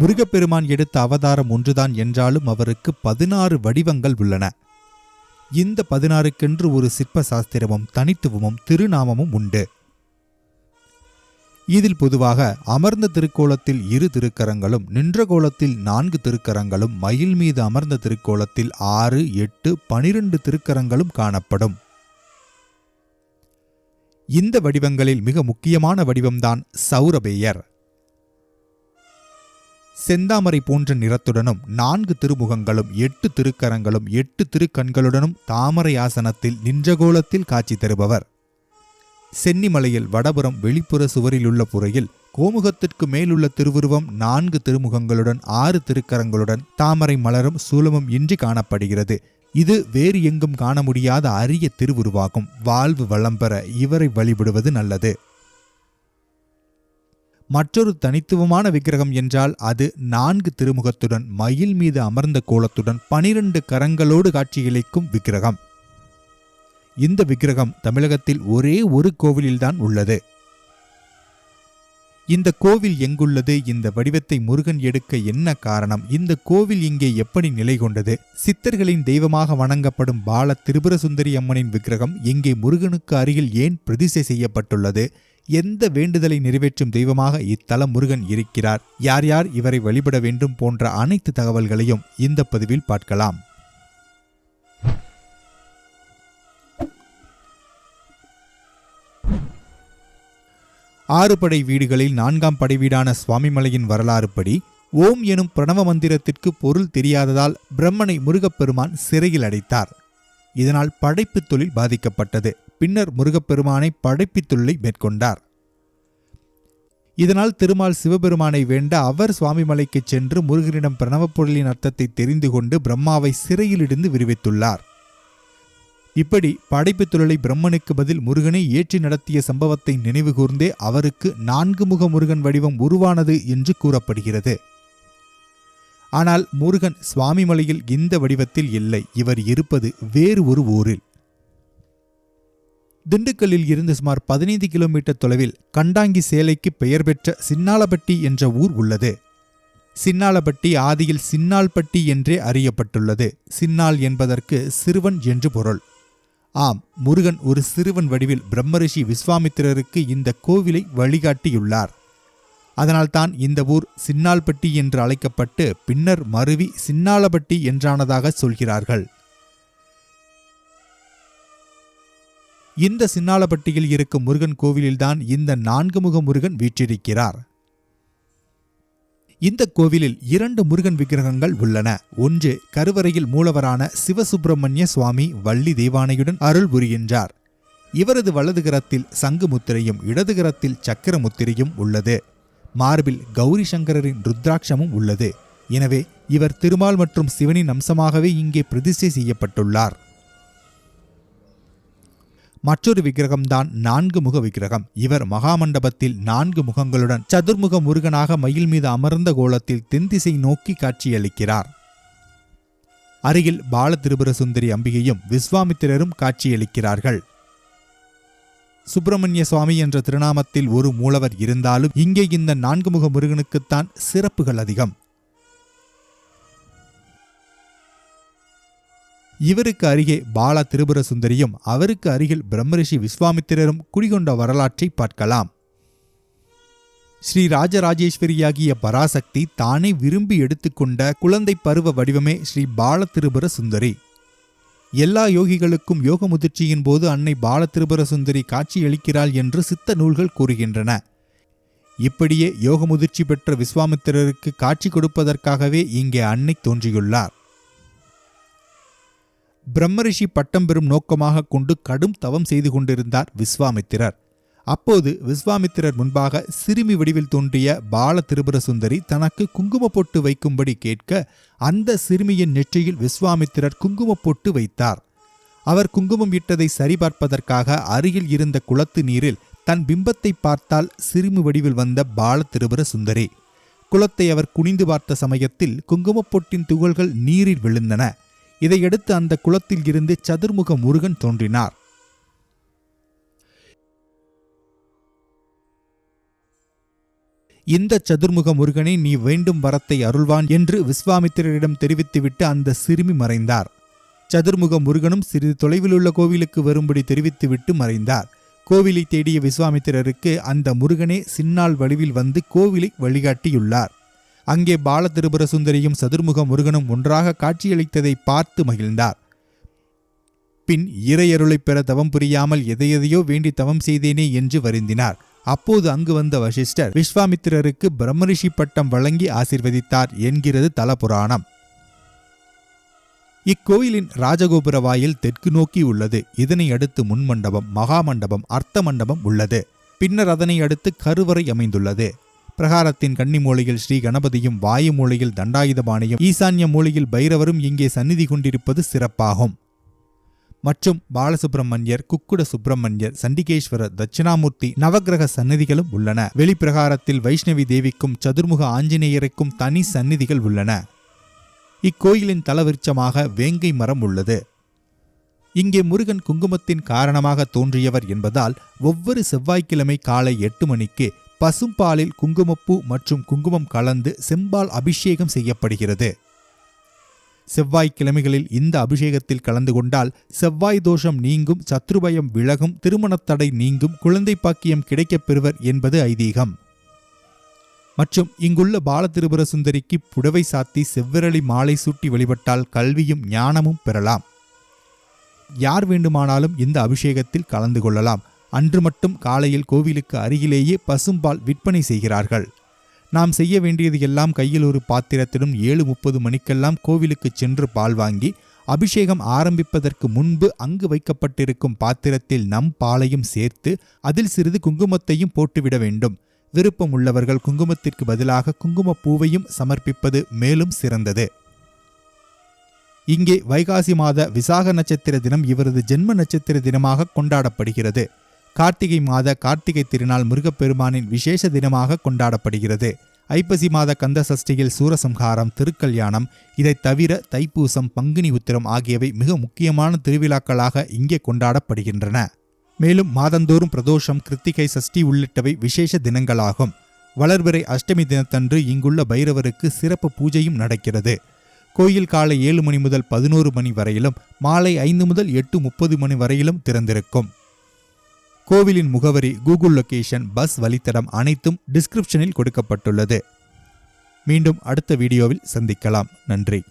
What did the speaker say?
முருகப்பெருமான் எடுத்த அவதாரம் ஒன்றுதான் என்றாலும் அவருக்கு பதினாறு வடிவங்கள் உள்ளன. இந்த பதினாறுக்கென்று ஒரு சிற்ப சாஸ்திரமும் தனித்துவமும் திருநாமமும் உண்டு. இதில் பொதுவாக அமர்ந்த திருக்கோலத்தில் இரு திருக்கரங்களும் நின்ற கோலத்தில் நான்கு திருக்கரங்களும் மயில் மீது அமர்ந்த திருக்கோலத்தில் ஆறு எட்டு பனிரெண்டு திருக்கரங்களும் காணப்படும். இந்த வடிவங்களில் மிக முக்கியமான வடிவம்தான் சௌரபேயர். செந்தாமரை போன்ற நிறத்துடனும் நான்கு திருமுகங்களும் எட்டு திருக்கரங்களும் எட்டு திருக்கண்களுடனும் தாமரை ஆசனத்தில் நின்றகோலத்தில் காட்சி தருபவர். சென்னிமலையில் வடபுறம் வெளிப்புற சுவரிலுள்ள புறையில் கோமுகத்திற்கு மேலுள்ள திருவுருவம் நான்கு திருமுகங்களுடன் ஆறு திருக்கரங்களுடன் தாமரை மலரும் சூலமும் இன்றி காணப்படுகிறது. இது வேறு எங்கும் காண முடியாத அரிய திருவுருவாகும். வாழ்வு வளம் பெற இவரை வழிபடுவது நல்லது. மற்றொரு தனித்துவமான விக்கிரகம் என்றால் அது நான்கு திருமுகத்துடன் மயில் மீது அமர்ந்த கோலத்துடன் பனிரெண்டு கரங்களோடு காட்சியளிக்கும் விக்கிரகம். இந்த விக்கிரகம் தமிழகத்தில் ஒரே ஒரு கோவிலில்தான் உள்ளது. இந்த கோவில் எங்குள்ளது? இந்த வடிவத்தை முருகன் எடுக்க என்ன காரணம்? இந்த கோவில் இங்கே எப்படி நிலை கொண்டது? சித்தர்களின் தெய்வமாக வணங்கப்படும் பால திரிபுர சுந்தரி அம்மனின் விக்கிரகம் இங்கே முருகனுக்கு அருகில் ஏன் பிரதிஷ்டை செய்யப்பட்டுள்ளது? எந்த வேண்டுதலை நிறைவேற்றும் தெய்வமாக இத்தலம் முருகன் இருக்கிறார்? யார் யார் இவரை வழிபட வேண்டும் போன்ற அனைத்து தகவல்களையும் இந்த பதிவில் பார்க்கலாம். ஆறு படை வீடுகளில் நான்காம் படை வீடான சுவாமிமலையின் வரலாறுப்படி ஓம் எனும் பிரணவ மந்திரத்திற்கு பொருள் தெரியாததால் பிரம்மனை முருகப்பெருமான் சிறையில் அடைத்தார். இதனால் படைப்பு தொழில் பாதிக்கப்பட்டது. பின்னர் முருகப்பெருமானை படைப்பு தொழிலை மேற்கொண்டார். இதனால் திருமால் சிவபெருமானை வேண்ட அவர் சுவாமிமலைக்கு சென்று முருகனிடம் பிரணவப் பொருளின் அர்த்தத்தை தெரிந்து கொண்டு பிரம்மாவை சிறையிலிருந்து விடுவித்துள்ளார். இப்படி படைப்பு தொழிலை பிரம்மனுக்கு பதில் முருகனை ஏற்றி நடத்திய சம்பவத்தை நினைவுகூர்ந்தே அவருக்கு நான்கு முக முருகன் வடிவம் உருவானது என்று கூறப்படுகிறது. ஆனால் முருகன் சுவாமிமலையில் இந்த வடிவத்தில் இல்லை. இவர் இருப்பது வேறு ஒரு ஊரில். திண்டுக்கல்லில் இருந்து சுமார் பதினைந்து கிலோமீட்டர் தொலைவில் கண்டாங்கி சேலைக்கு பெயர் பெற்ற சின்னாளப்பட்டி என்ற ஊர் உள்ளது. சின்னாளப்பட்டி ஆதியில் சின்னால்பட்டி என்றே அறியப்பட்டுள்ளது. சின்னால் என்பதற்கு சிறுவன் என்று பொருள். ஆம் முருகன் ஒரு சிறுவன் வடிவில் பிரம்மரிஷி விஸ்வாமித்திரருக்கு இந்த கோவிலை வழிகாட்டியுள்ளார். அதனால்தான் இந்த ஊர் சின்னால்பட்டி என்று அழைக்கப்பட்டு பின்னர் மருவி சின்னாளப்பட்டி என்றானதாக சொல்கிறார்கள். இந்த சின்னாலபட்டியில் இருக்கும் முருகன் கோவிலில்தான் இந்த நான்கு முக முருகன் வீற்றிருக்கிறார். இந்த கோவிலில் இரண்டு முருகன் விக்கிரகங்கள் உள்ளன. ஒன்று கருவறையில் மூலவரான சிவசுப்பிரமணிய சுவாமி வள்ளி தெய்வானையுடன் அருள் புரிகின்றார். இவரது வலது கரத்தில் சங்கு முத்திரையும் இடது கரத்தில் சக்கர முத்திரையும் உள்ளது. மார்பில் கௌரி சங்கரரின் ருத்ராட்சமும் உள்ளது. எனவே இவர் திருமால் மற்றும் சிவனின் அம்சமாகவே இங்கே பிரதிஷ்டை செய்யப்பட்டுள்ளார். மற்றொரு விக்கிரகம்தான் நான்கு முக விக்கிரகம். இவர் மகாமண்டபத்தில் நான்கு முகங்களுடன் சதுர்முக முருகனாக மயில் மீது அமர்ந்த கோலத்தில் தென்திசை நோக்கி காட்சியளிக்கிறார். அருகில் பால திரிபுர சுந்தரி அம்பிகையும் விஸ்வாமித்திரரும் காட்சியளிக்கிறார்கள். சுப்பிரமணிய சுவாமி என்ற திருநாமத்தில் ஒரு மூலவர் இருந்தாலும் இங்கே இந்த நான்கு முக முருகனுக்குத்தான் சிறப்புகள் அதிகம். இவருக்கு அருகே பாலா திரிபுர சுந்தரியும் அவருக்கு அருகில் பிரம்மரிஷி விஸ்வாமித்திரரும் குடிகொண்ட வரலாற்றை பார்க்கலாம். ஸ்ரீ ராஜராஜேஸ்வரியாகிய பராசக்தி தானே விரும்பி எடுத்துக்கொண்ட குழந்தை பருவ வடிவமே ஸ்ரீ பால திருபுர சுந்தரி எல்லா யோகிகளுக்கும் யோக முதிர்ச்சியின் போது அன்னை பால திருபுர சுந்தரி காட்சியளிக்கிறாள் என்று சித்த நூல்கள் கூறுகின்றன. இப்படியே யோக முதிர்ச்சி பெற்ற விஸ்வாமித்திரருக்கு காட்சி கொடுப்பதற்காகவே இங்கே அன்னை தோன்றியுள்ளார். பிரம்மரிஷி பட்டம் பெறும் நோக்கமாக கொண்டு கடும் தவம் செய்து கொண்டிருந்தார் விஸ்வாமித்திரர். அப்போது விஸ்வாமித்திரர் முன்பாக சிறுமி வடிவில் தோன்றிய பால திருபுர சுந்தரி தனக்கு குங்கும பொட்டு வைக்கும்படி கேட்க அந்த சிறுமியின் நெற்றியில் விஸ்வாமித்திரர் குங்கும பொட்டு வைத்தார். அவர் குங்குமம் இட்டதை சரிபார்ப்பதற்காக அருகில் இருந்த குளத்து நீரில் தன் பிம்பத்தை பார்த்தால் சிறுமி வடிவில் வந்த பால திருபுர சுந்தரி. குளத்தை அவர் குனிந்து பார்த்த சமயத்தில் குங்குமப் பொட்டின் துகள்கள் நீரில் விழுந்தன. இதையடுத்து அந்த குளத்தில் இருந்து சதுர்முக முருகன் தோன்றினார். இந்த சதுர்முக முருகனை நீ வேண்டும் வரத்தை அருள்வான் என்று விஸ்வாமித்திரரிடம் தெரிவித்துவிட்டு அந்த சிறுமி மறைந்தார். சதுர்முக முருகனும் சிறிது தொலைவிலுள்ள கோவிலுக்கு வரும்படி தெரிவித்துவிட்டு மறைந்தார். கோவிலை தேடிய விஸ்வாமித்திரருக்கு அந்த முருகனே சின்னாள் வடிவில் வந்து கோவிலை வழிகாட்டியுள்ளார். அங்கே பாலதிருபுர சுந்தரியும் சதுர்முக முருகனும் ஒன்றாக காட்சியளித்ததை பார்த்து மகிழ்ந்தார். பின் இறையருளைப் பெற தவம் புரியாமல் எதையெதையோ வேண்டி தவம் செய்தேனே என்று வருந்தினார். அப்போது அங்கு வந்த வசிஷ்டர் விஸ்வாமித்திரருக்கு பிரம்மரிஷி பட்டம் வழங்கி ஆசிர்வதித்தார் என்கிறது தலபுராணம். இக்கோயிலின் ராஜகோபுர வாயில் தெற்கு நோக்கி உள்ளது. இதனை அடுத்து முன்மண்டபம் மகாமண்டபம் அர்த்த மண்டபம் உள்ளது. பின்னர் அதனை அடுத்து கருவறை அமைந்துள்ளது. பிரகாரத்தின் கன்னி மூலையில் ஸ்ரீ கணபதியும் வாயு மூலையில் தண்டாயுதபாணியும் ஈசான்ய மூலையில் பைரவரும் இங்கே சந்நிதி கொண்டிருப்பது சிறப்பாகும். மற்றும் பாலசுப்பிரமணியர் குக்குட சுப்பிரமணியர் சண்டிகேஸ்வரர் தட்சிணாமூர்த்தி நவக்கிரக சந்நிதிகளும் உள்ளன. வெளிப்பிரகாரத்தில் வைஷ்ணவி தேவிக்கும் சதுர்முக ஆஞ்சநேயருக்கும் தனி சந்நிதிகள் உள்ளன. இக்கோயிலின் தலவிருட்சமாக வேங்கை மரம் உள்ளது. இங்கே முருகன் குங்குமத்தின் காரணமாக தோன்றியவர் என்பதால் ஒவ்வொரு செவ்வாய்க்கிழமை காலை எட்டு மணிக்கு பசும்பாலில் குங்குமப்பூ மற்றும் குங்குமம் கலந்து செம்பால் அபிஷேகம் செய்யப்படுகிறது. செவ்வாய்க்கிழமைகளில் இந்த அபிஷேகத்தில் கலந்து கொண்டால் செவ்வாய் தோஷம் நீங்கும் சத்ருபயம் விலகும் திருமணத்தடை நீங்கும் குழந்தை பாக்கியம் கிடைக்கப் பெறுவர் என்பது ஐதீகம். மற்றும் இங்குள்ள பாலதிருபுர சுந்தரிக்கு புடவை சாத்தி செவ்விரலி மாலை சூட்டி வழிபட்டால் கல்வியும் ஞானமும் பெறலாம். யார் வேண்டுமானாலும் இந்த அபிஷேகத்தில் கலந்து கொள்ளலாம். அன்று மட்டும் காலையில் கோவிலுக்கு அருகிலேயே பசும்பால் விற்பனை செய்கிறார்கள். நாம் செய்ய வேண்டியது எல்லாம் கையில் ஒரு பாத்திரத்திலும் ஏழு முப்பது மணிக்கெல்லாம் கோவிலுக்கு சென்று பால் வாங்கி அபிஷேகம் ஆரம்பிப்பதற்கு முன்பு அங்கு வைக்கப்பட்டிருக்கும் பாத்திரத்தில் நம் பாலையும் சேர்த்து அதில் சிறிது குங்குமத்தையும் போட்டுவிட வேண்டும். விருப்பம் உள்ளவர்கள் குங்குமத்திற்கு பதிலாக குங்குமப் பூவையும் சமர்ப்பிப்பது மேலும் சிறந்தது. இங்கே வைகாசி மாத விசாக நட்சத்திர தினம் இவரது ஜென்ம நட்சத்திர தினமாக கொண்டாடப்படுகிறது. கார்த்திகை மாத கார்த்திகை திருநாள் முருகப்பெருமானின் விசேஷ தினமாக கொண்டாடப்படுகிறது. ஐப்பசி மாத கந்த சஷ்டியில் சூரசம்ஹாரம் திருக்கல்யாணம் இதைத் தவிர தைப்பூசம் பங்குனி உத்திரம் ஆகியவை மிக முக்கியமான திருவிழாக்களாக இங்கே கொண்டாடப்படுகின்றன. மேலும் மாதந்தோறும் பிரதோஷம் கிருத்திகை சஷ்டி உள்ளிட்டவை விசேஷ தினங்களாகும். வளர்பிறை அஷ்டமி தினத்தன்று இங்குள்ள பைரவருக்கு சிறப்பு பூஜையும் நடக்கிறது. கோயில் காலை ஏழு மணி முதல் பதினோரு மணி வரையிலும் மாலை ஐந்து முதல் எட்டு முப்பது மணி வரையிலும் திறந்திருக்கும். கோவிலின் முகவரி கூகுள் லொகேஷன் பஸ் வழித்தடம் அனைத்தும் டிஸ்கிரிப்ஷனில் கொடுக்கப்பட்டுள்ளது. மீண்டும் அடுத்த வீடியோவில் சந்திக்கலாம். நன்றி.